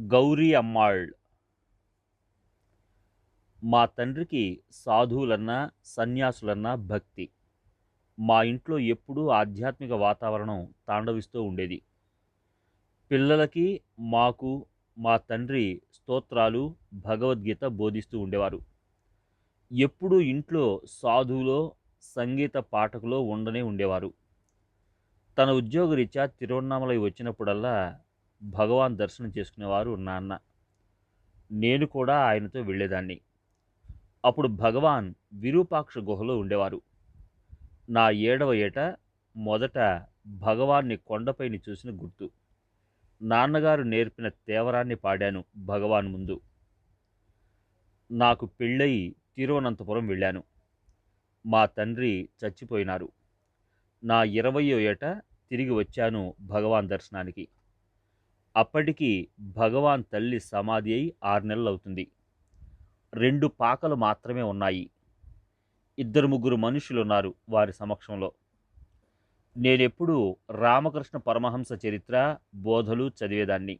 గౌరీ అమ్మాళ్. మా తండ్రికి సాధువులన్నా సన్యాసులన్నా భక్తి. మా ఇంట్లో ఎప్పుడూ ఆధ్యాత్మిక వాతావరణం తాండవిస్తూ ఉండేది. పిల్లలకి మాకు మా తండ్రి స్తోత్రాలు భగవద్గీత బోధిస్తూ ఉండేవారు. ఎప్పుడూ ఇంట్లో సాధువులో సంగీత పాఠకులో ఉండనే ఉండేవారు. తన ఉద్యోగరీత్యా తిరువన్నామలై వచ్చినప్పుడల్లా భగవాన్ దర్శనం చేసుకునేవారు నాన్న. నేను కూడా ఆయనతో వెళ్ళేదాన్ని. అప్పుడు భగవాన్ విరూపాక్ష గుహలో ఉండేవారు. నా ఏడవ ఏట మొదట భగవాన్ని కొండపైని చూసిన గుర్తు. నాన్నగారు నేర్పిన తేవరాన్ని పాడాను భగవాన్ ముందు. నాకు పెళ్ళయి తిరువనంతపురం వెళ్ళాను. మా తండ్రి చచ్చిపోయినారు. నా ఇరవయో ఏట తిరిగి వచ్చాను భగవాన్ దర్శనానికి. అప్పటికి భగవాన్ తల్లి సమాధి అయి ఆరు నెలలు అవుతుంది రెండు పాకలు మాత్రమే ఉన్నాయి. ఇద్దరు ముగ్గురు మనుషులు ఉన్నారు వారి సమక్షంలో. నేనెప్పుడూ రామకృష్ణ పరమహంస చరిత్ర బోధలు చదివేదాన్ని.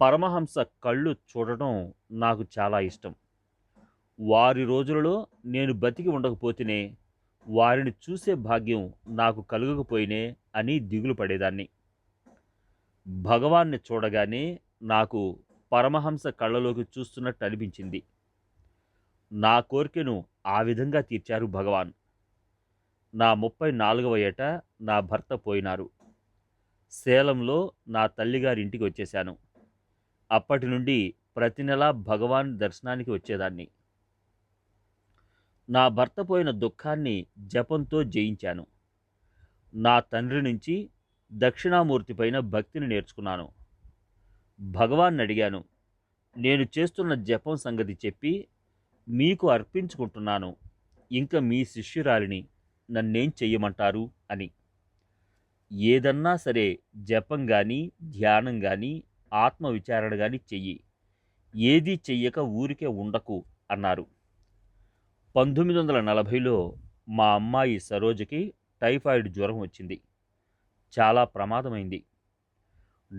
పరమహంస కళ్ళు చూడటం నాకు చాలా ఇష్టం. వారి రోజులలో నేను బతికి ఉండకపోతేనే వారిని చూసే భాగ్యం నాకు కలుగకపోయినే అని దిగులు పడేదాన్ని. భగవాన్ని చూడగానే నాకు పరమహంస కళ్ళలోకి చూస్తున్నట్టు అనిపించింది. నా కోరికను ఆ విధంగా తీర్చారు భగవాన్. నా ముప్పై నాలుగవ ఏట నా భర్త పోయినారు. సేలంలో నా తల్లిగారి ఇంటికి వచ్చేశాను. అప్పటి నుండి ప్రతి నెలా భగవాన్ దర్శనానికి వచ్చేదాన్ని. నా భర్త పోయిన దుఃఖాన్ని జపంతో జయించాను. నా తండ్రి నుంచి దక్షిణామూర్తి పైన భక్తిని నేర్చుకున్నాను. భగవాన్ అడిగాను నేను చేస్తున్న జపం సంగతి చెప్పి మీకు అర్పించుకుంటున్నాను. ఇంకా మీ శిష్యురాలిని నన్నేం చెయ్యమంటారు? అని. ఏదన్నా సరే జపం కానీ ధ్యానం కానీ ఆత్మవిచారణ కానీ చెయ్యి. ఏదీ చెయ్యక ఊరికే ఉండకు అన్నారు. పంతొమ్మిది వందల నలభైలో మా అమ్మాయి సరోజకి టైఫాయిడ్ జ్వరం వచ్చింది. చాలా ప్రమాదమైంది.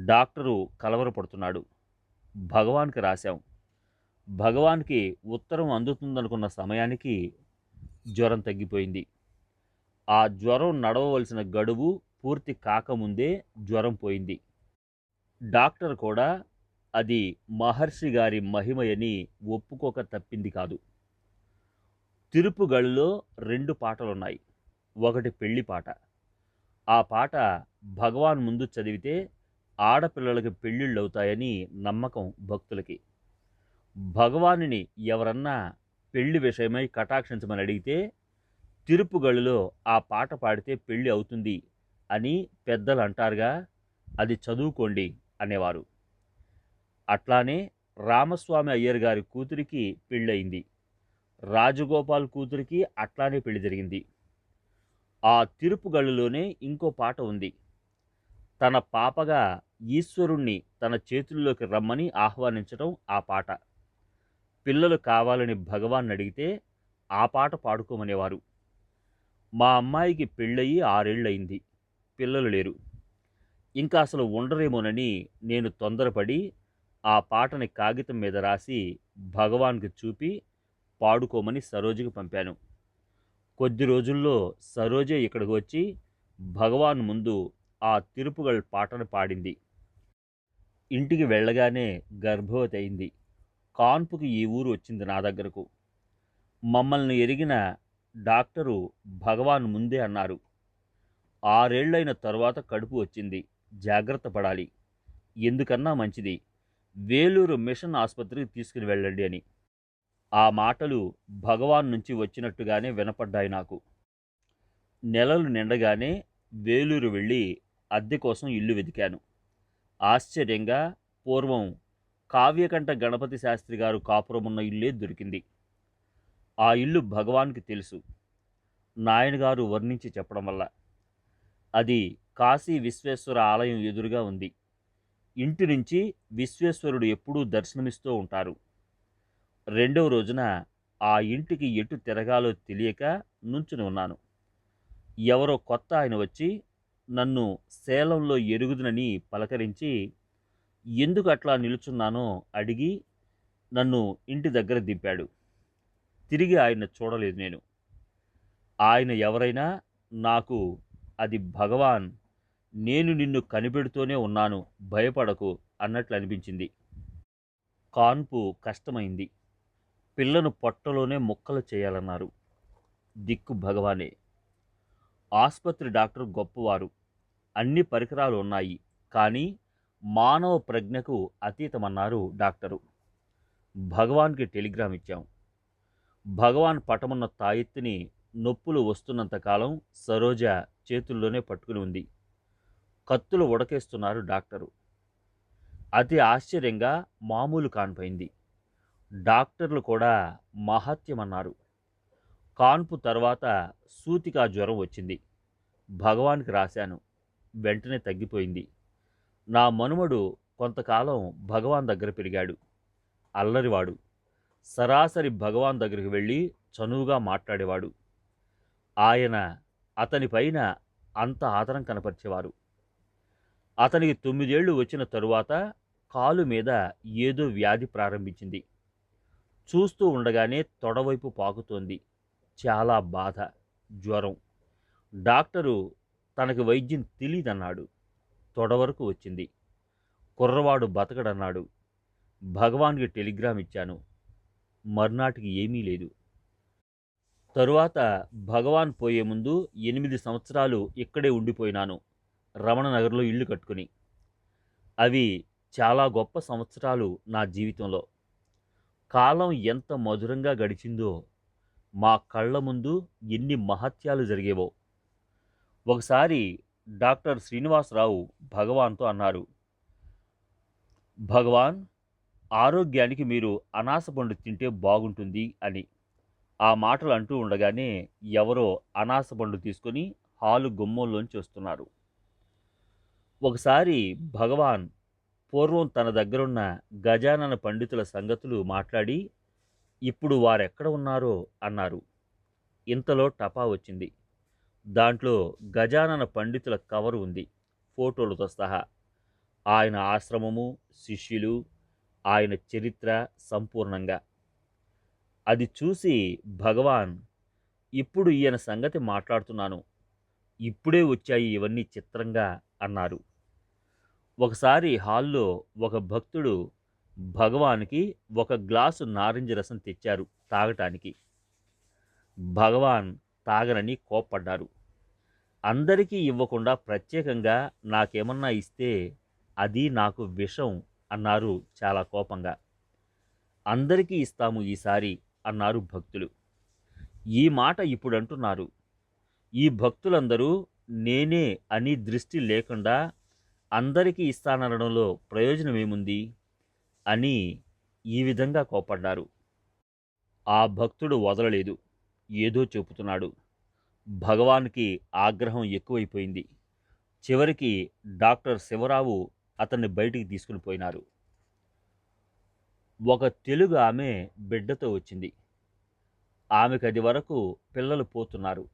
డాక్టరు కలవరపడుతున్నాడు. భగవాన్కి రాశాం. భగవాన్కి ఉత్తరం అందుతుందనుకున్న సమయానికి జ్వరం తగ్గిపోయింది. ఆ జ్వరం నడవవలసిన గడువు పూర్తి కాకముందే జ్వరం పోయింది. డాక్టర్ కూడా అది మహర్షి గారి మహిమయని ఒప్పుకోక తప్పింది కాదు. తిరుపుగళ్ళలో రెండు పాటలున్నాయి. ఒకటి పెళ్ళి పాట. ఆ పాట భగవాన్ ముందు చదివితే ఆడపిల్లలకి పెళ్ళిళ్ళు అవుతాయని నమ్మకం భక్తులకి. భగవానుని ఎవరన్నా పెళ్ళి విషయమై కటాక్షించమని అడిగితే తిరుపుగళ్ళులో ఆ పాట పాడితే పెళ్ళి అవుతుంది అని పెద్దలు అంటారుగా అది చదువుకోండి అనేవారు. అట్లానే రామస్వామి అయ్యర్ గారి కూతురికి పెళ్ళయింది. రాజగోపాల్ కూతురికి అట్లానే పెళ్ళి జరిగింది. ఆ తిరుపుగళ్ళులోనే ఇంకో పాట ఉంది. తన పాపగా ఈశ్వరుణ్ణి తన చేతుల్లోకి రమ్మని ఆహ్వానించడం ఆ పాట. పిల్లలు కావాలని భగవాన్ అడిగితే ఆ పాట పాడుకోమనేవారు. మా అమ్మాయికి పెళ్ళయి ఆరేళ్ళయింది. పిల్లలు లేరు. ఇంకా అసలు ఉండరేమోనని నేను తొందరపడి ఆ పాటని కాగితం మీద రాసి భగవాన్కి చూపి పాడుకోమని సరోజుకి పంపాను. కొద్ది రోజుల్లో సరోజే ఇక్కడికి వచ్చి భగవాన్ ముందు ఆ తిరుపుగల్ పాటను పాడింది. ఇంటికి వెళ్ళగానే గర్భవతి అయింది. కాన్పుకి ఈ ఊరు వచ్చింది నా దగ్గరకు. మమ్మల్ని ఎరిగిన డాక్టరు భగవాన్ ముందే అన్నారు. ఆరేళ్ళైన తర్వాత కడుపు వచ్చింది. జాగ్రత్త పడాలి. ఎందుకన్నా మంచిది. వేలూరు మిషన్ ఆసుపత్రికి తీసుకుని వెళ్ళండి అని. ఆ మాటలు భగవాన్ నుంచి వచ్చినట్టుగానే వినపడ్డాయి నాకు. నెలలు నిండగానే వేలూరు వెళ్ళి అద్దె కోసం ఇల్లు వెతికాను. ఆశ్చర్యంగా పూర్వం కావ్యకంఠ గణపతి శాస్త్రి గారు కాపురం ఉన్న ఇల్లే దొరికింది. ఆ ఇల్లు భగవాన్కి తెలుసు. నాయనగారు వర్ణించి చెప్పడం వల్ల. అది కాశీ విశ్వేశ్వర ఆలయం ఎదురుగా ఉంది. ఇంటి నుంచి విశ్వేశ్వరుడు ఎప్పుడూ దర్శనమిస్తూ ఉంటారు. రెండవ రోజున ఆ ఇంటికి ఎటు తిరగాలో తెలియక నుంచుని ఉన్నాను. ఎవరో కొత్త ఆయన వచ్చి నన్ను సేలంలో ఎరుగుదునని పలకరించి ఎందుకు అట్లా నిలుచున్నానో అడిగి నన్ను ఇంటి దగ్గర దింపాడు. తిరిగి ఆయన చూడలేదు నేను. ఆయన ఎవరైనా నాకు అది భగవాన్ నేను నిన్ను కనిపెడుతూనే ఉన్నాను భయపడకు అన్నట్లు అనిపించింది. కాన్పు కష్టమైంది. పిల్లను పొట్టలోనే ముక్కలు చేయాలన్నారు. దిక్కు భగవానే. ఆసుపత్రి డాక్టర్ గొప్పవారు. అన్ని పరికరాలు ఉన్నాయి. కానీ మానవ ప్రజ్ఞకు అతీతమన్నారు డాక్టరు. భగవాన్కి టెలిగ్రామ్ ఇచ్చాం. భగవాన్ పటమున్న తాయెత్తిని నొప్పులు వస్తున్నంతకాలం సరోజ చేతుల్లోనే పట్టుకుని ఉంది. కత్తులు ఉడకేస్తున్నారు డాక్టరు. అతి ఆశ్చర్యంగా మామూలు కానిపోయింది డాక్టర్లు కూడా మహత్యమన్నారు. కాన్పు తర్వాత సూతికా జ్వరం వచ్చింది. భగవాన్కి రాశాను. వెంటనే తగ్గిపోయింది. నా మనుమడు కొంతకాలం భగవాన్ దగ్గర పెరిగాడు. అల్లరివాడు. సరాసరి భగవాన్ దగ్గరికి వెళ్ళి చనువుగా మాట్లాడేవాడు. ఆయన అతనిపైన అంత ఆదరం కనపరిచేవారు. అతనికి తొమ్మిదేళ్ళు వచ్చిన తరువాత కాలు మీద ఏదో వ్యాధి ప్రారంభించింది. చూస్తూ ఉండగానే తొడవైపు పాకుతోంది. చాలా బాధ జ్వరం. డాక్టరు తనకి వైద్యం తెలీదన్నాడు. తొడ వరకు వచ్చింది. కుర్రవాడు బతకడన్నాడు. భగవాన్కి టెలిగ్రామ్ ఇచ్చాను. మర్నాటికి ఏమీ లేదు. తరువాత భగవాన్ పోయే ముందు ఎనిమిది సంవత్సరాలు ఇక్కడే ఉండిపోయినాను. రమణనగర్లో ఇల్లు కట్టుకుని. అవి చాలా గొప్ప సంవత్సరాలు నా జీవితంలో. కాలం ఎంత మధురంగా గడిచిందో మా కళ్ళ ముందు ఎన్ని మహత్యాలు జరిగేవో. ఒకసారి డాక్టర్ శ్రీనివాసరావు భగవాన్తో అన్నారు భగవాన్ ఆరోగ్యానికి మీరు అనాస పండు తింటే బాగుంటుంది అని. ఆ మాటలు అంటూ ఉండగానే ఎవరో అనాస పండు తీసుకొని హాలు గుమ్మంలోంచి వస్తున్నారు. ఒకసారి భగవాన్ పూర్వం తన దగ్గరున్న గజానన పండితుల సంగతులు మాట్లాడి ఇప్పుడు వారెక్కడ ఉన్నారో అన్నారు. ఇంతలో టపా వచ్చింది. దాంట్లో గజానన పండితుల కవర్ ఉంది ఫోటోలతో సహా. ఆయన ఆశ్రమము శిష్యులు ఆయన చరిత్ర సంపూర్ణంగా. అది చూసి భగవాన్ ఇప్పుడు ఈయన సంగతి మాట్లాడుతున్నాను. ఇప్పుడే వచ్చాయి ఇవన్నీ చిత్రంగా అన్నారు. ఒకసారి హాల్లో ఒక భక్తుడు భగవాన్కి ఒక గ్లాసు నారింజ రసం తెచ్చారు తాగటానికి. భగవాన్ తాగనని కోప్పడ్డారు. అందరికీ ఇవ్వకుండా ప్రత్యేకంగా నాకేమన్నా ఇస్తే అది నాకు విషం అన్నారు చాలా కోపంగా. అందరికీ ఇస్తాము ఈసారి అన్నారు భక్తులు. ఈ మాట ఇప్పుడు అంటున్నారు ఈ భక్తులందరూ నేనే అని దృష్టి లేకుండా అందరికీ ఇస్తాననడంలో ప్రయోజనమేముంది? అని ఈ విధంగా కోపడ్డారు ఆ భక్తుడు వదలలేదు. ఏదో చెబుతున్నాడు. భగవాన్కి ఆగ్రహం ఎక్కువైపోయింది. చివరికి డాక్టర్ శివరావు అతన్ని బయటికి తీసుకుని పోయినారు. ఒక తెలుగు ఆమె బిడ్డతో వచ్చింది. ఆమెకు అది వరకు పిల్లలు పోతున్నారు.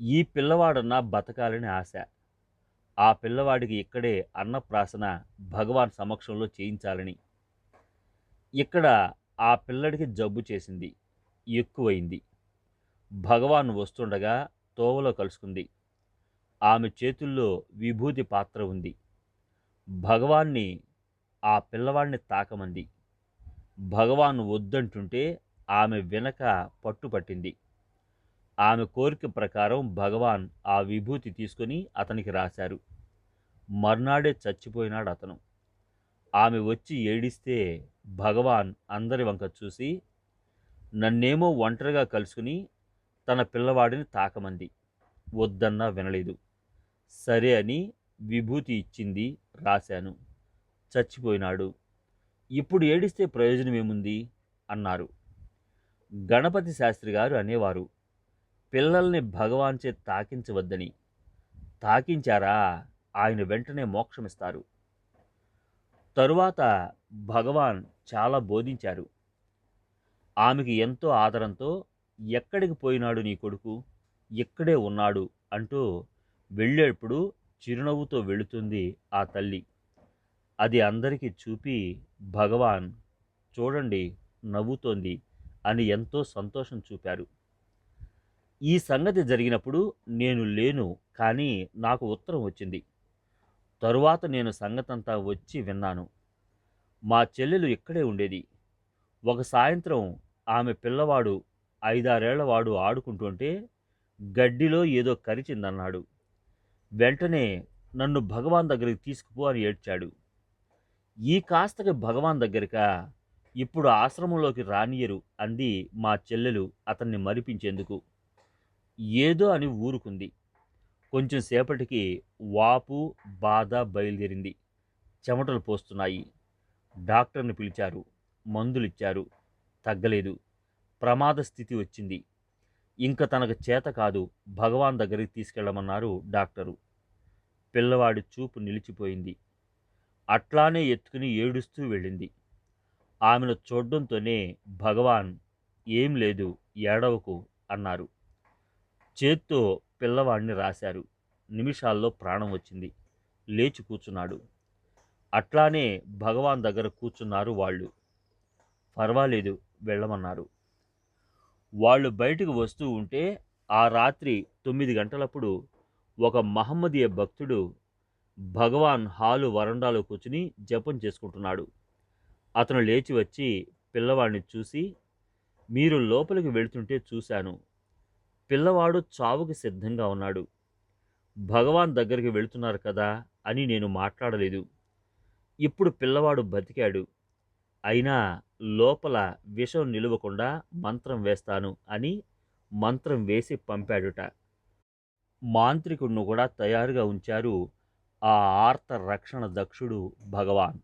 ఈ పిల్లవాడన్నా బతకాలని ఆశ. ఆ పిల్లవాడికి ఇక్కడే అన్నప్రాసన భగవాన్ సమక్షంలో చేయించాలని. ఇక్కడ ఆ పిల్లడికి జబ్బు చేసింది ఎక్కువైంది. భగవాన్ వస్తుండగా తోవలో కలుసుకుంది. ఆమె చేతుల్లో విభూతి పాత్ర ఉంది. భగవాన్ని ఆ పిల్లవాడిని తాకమంది. భగవాన్ వద్దంటుంటే ఆమె వెనక పట్టుపట్టింది. ఆమె కోరిక ప్రకారం భగవాన్ ఆ విభూతి తీసుకొని అతనికి రాశారు. మర్నాడే చచ్చిపోయినాడు అతను. ఆమె వచ్చి ఏడిస్తే భగవాన్ అందరి వంక చూసి నన్నేమో ఒంటరిగా కలుసుకుని తన పిల్లవాడిని తాకమంది. వద్దన్నా వినలేదు. సరే అని విభూతి ఇచ్చింది రాశాను. చచ్చిపోయినాడు. ఇప్పుడు ఏడిస్తే ప్రయోజనం ఏముంది అన్నారు. గణపతి శాస్త్రి గారు అనేవారు పిల్లల్ని భగవాన్చే తాకించవద్దని. తాకించారా? ఆయన వెంటనే మోక్షమిస్తారు. తరువాత భగవాన్ చాలా బోధించారు. ఆమెకి ఎంతో ఆదరంతో ఎక్కడికి పోయినాడు నీ కొడుకు? ఇక్కడే ఉన్నాడు అంటూ వెళ్ళేప్పుడు చిరునవ్వుతో వెళుతుంది ఆ తల్లి. అది అందరికీ చూపి భగవాన్ చూడండి నవ్వుతోంది అని ఎంతో సంతోషం చూపారు. ఈ సంగతి జరిగినప్పుడు నేను లేను కానీ నాకు ఉత్తరం వచ్చింది. తరువాత నేను సంగతంతా వచ్చి విన్నాను. మా చెల్లెలు ఇక్కడే ఉండేది. ఒక సాయంత్రం ఆమె పిల్లవాడు ఐదారేళ్ళవాడు ఆడుకుంటుంటే గడ్డిలో ఏదో కరిచిందన్నాడు. వెంటనే నన్ను భగవాన్ దగ్గరికి తీసుకుపో అని ఏడ్చాడు. ఈ కాస్తకి భగవాన్ దగ్గరిక ఇప్పుడు ఆశ్రమంలోకి రానియరు అంది మా చెల్లెలు అతన్ని మరిపించేందుకు. ఏదో అని ఊరుకుంది. కొంచెం సేపటికి వాపు బాధ బయలుదేరింది. చెమటలు పోస్తున్నాయి. డాక్టర్ని పిలిచారు. మందులిచ్చారు. తగ్గలేదు. ప్రమాద స్థితి వచ్చింది. ఇంక తనకు చేత కాదు భగవాన్ దగ్గరికి తీసుకెళ్ళమన్నారు డాక్టరు. పిల్లవాడి చూపు నిలిచిపోయింది. అట్లానే ఎత్తుకుని ఏడుస్తూ వెళ్ళింది. ఆమెను చూడడంతోనే భగవాన్ ఏం లేదు ఏడవకు అన్నారు. చేత్తో పిల్లవాడిని రాశారు. నిమిషాల్లో ప్రాణం వచ్చింది. లేచి కూర్చున్నాడు. అట్లానే భగవాన్ దగ్గర కూర్చున్నారు వాళ్ళు. పర్వాలేదు వెళ్ళమన్నారు. వాళ్ళు బయటకు వస్తూ ఉంటే ఆ రాత్రి తొమ్మిది గంటలప్పుడు ఒక మహమ్మదీయ భక్తుడు భగవాన్ హాలు వరండాలో కూర్చుని జపం చేసుకుంటున్నాడు. అతను లేచి వచ్చి పిల్లవాడిని చూసి మీరు లోపలికి వెళుతుంటే చూశాను. పిల్లవాడు చావుకి సిద్ధంగా ఉన్నాడు. భగవాన్ దగ్గరికి వెళుతున్నారు కదా అని నేను మాట్లాడలేదు. ఇప్పుడు పిల్లవాడు బతికాడు. అయినా లోపల విషం నిలవకుండా మంత్రం వేస్తాను అని మంత్రం వేసి పంపాడుట. మాంత్రికుడిను కూడా తయారుగా ఉంచారు ఆ ఆర్త రక్షణ దక్షుడు భగవాన్.